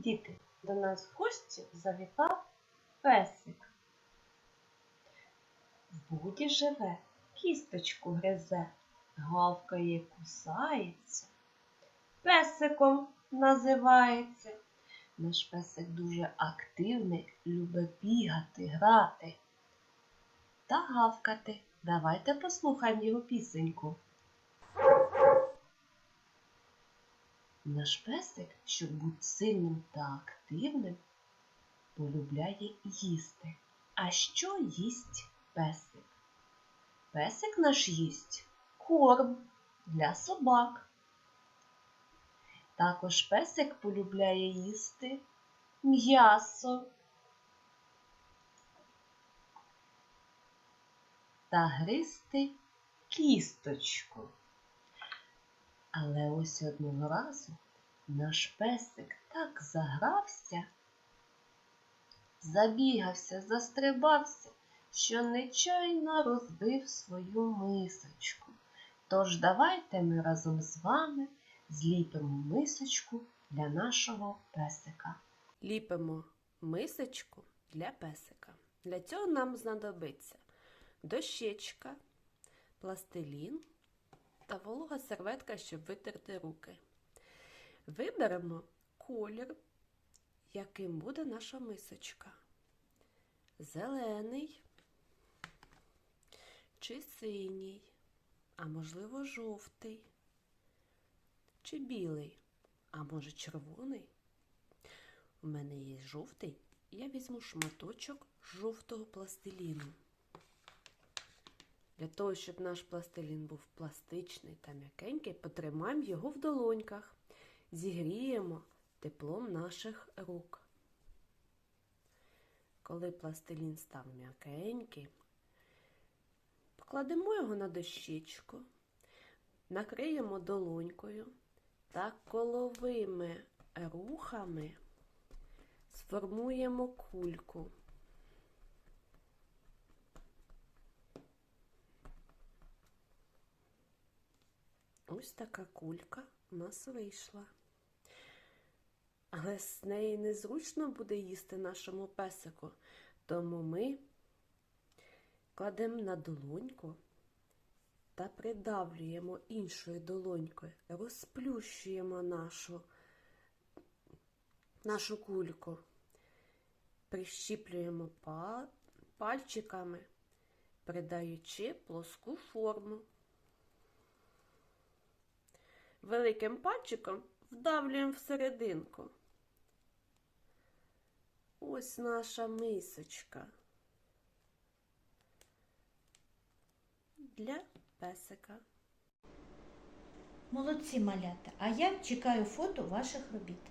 Діти, до нас в гості завітав песик. В буді живе, кісточку гризе, гавкає, кусається. Песиком називається. Наш песик дуже активний, любить бігати, грати та гавкати. Давайте послухаємо його пісеньку. Наш песик, щоб бути сильним та активним, полюбляє їсти. А що їсть песик? Песик наш їсть корм для собак. Також песик полюбляє їсти м'ясо та гризти кісточку. Але ось одного разу наш песик так загрався, забігався, застрибався, що нечайно розбив свою мисочку. Тож давайте ми разом з вами зліпимо мисочку для нашого песика. Ліпимо мисочку для песика. Для цього нам знадобиться дощечка, пластилін та волога серветка, щоб витерти руки. Виберемо колір, яким буде наша мисочка. Зелений чи синій, а можливо жовтий чи білий, а може червоний. У мене є жовтий, я візьму шматочок жовтого пластиліну. Для того, щоб наш пластилін був пластичний та м'якенький, потримаємо його в долоньках, зігріємо теплом наших рук. Коли пластилін став м'якенький, покладемо його на дощечку, накриємо долонькою та коловими рухами сформуємо кульку. Ось така кулька у нас вийшла. Але з неї незручно буде їсти нашому песику, тому ми кладемо на долоньку та придавлюємо іншою долонькою, розплющуємо нашу нашу кульку. Прищіплюємо пальчиками, придаючи плоску форму. Великим пальчиком вдавлюємо всерединку. Ось наша мисочка для песика. Молодці малята, а я чекаю фото ваших робіт.